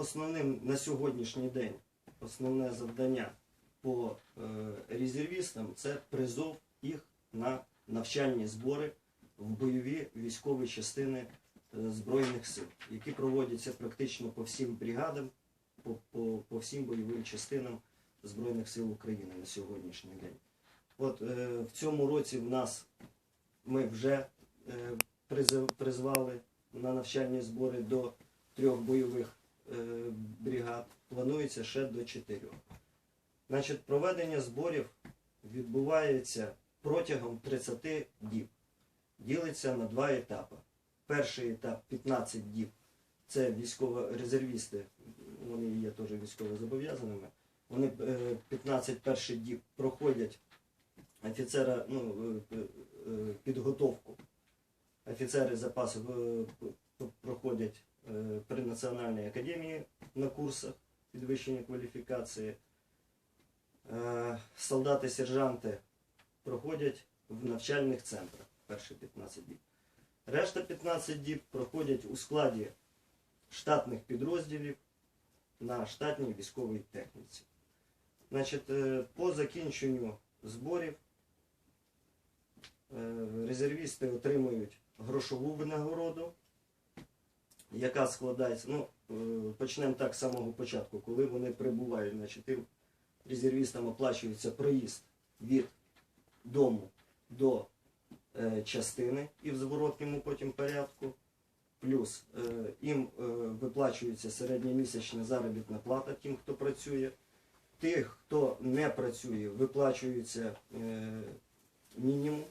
Основним на сьогоднішній день основне завдання по е, резервістам це призов їх на навчальні збори в бойові військові частини е, Збройних сил, які проводяться практично по всім бригадам, по, по, по всім бойовим частинам Збройних сил України на сьогоднішній день. От е, в цьому році в нас ми вже е, призвали на навчальні збори до трьох бойових бригад. Планується ще до чотирьох. Значить, проведення зборів відбувається протягом 30 діб. Ділиться на два етапи. Перший етап 15 діб. Це військово-резервісти, вони є теж військовозобов'язаними. Вони е, 15 перших діб проходять офіцера ну, е, е, підготовку. Офіцери запасу е, проходять е, при Національній академії на курсах підвищення кваліфікації. Е, Солдати-сержанти проходять в навчальних центрах перші 15 діб. Решта 15 діб проходять у складі штатних підрозділів на штатній військовій техніці. Значить, е, по закінченню зборів е, резервісти отримують грошову винагороду, яка складається, ну, е, почнемо так з самого початку, коли вони прибувають, значить, тим резервістам оплачується проїзд від дому до е, частини і в зворотньому потім порядку. Плюс е, їм е, виплачується середньомісячна заробітна плата тим, хто працює. Тих, хто не працює, виплачується е, мінімум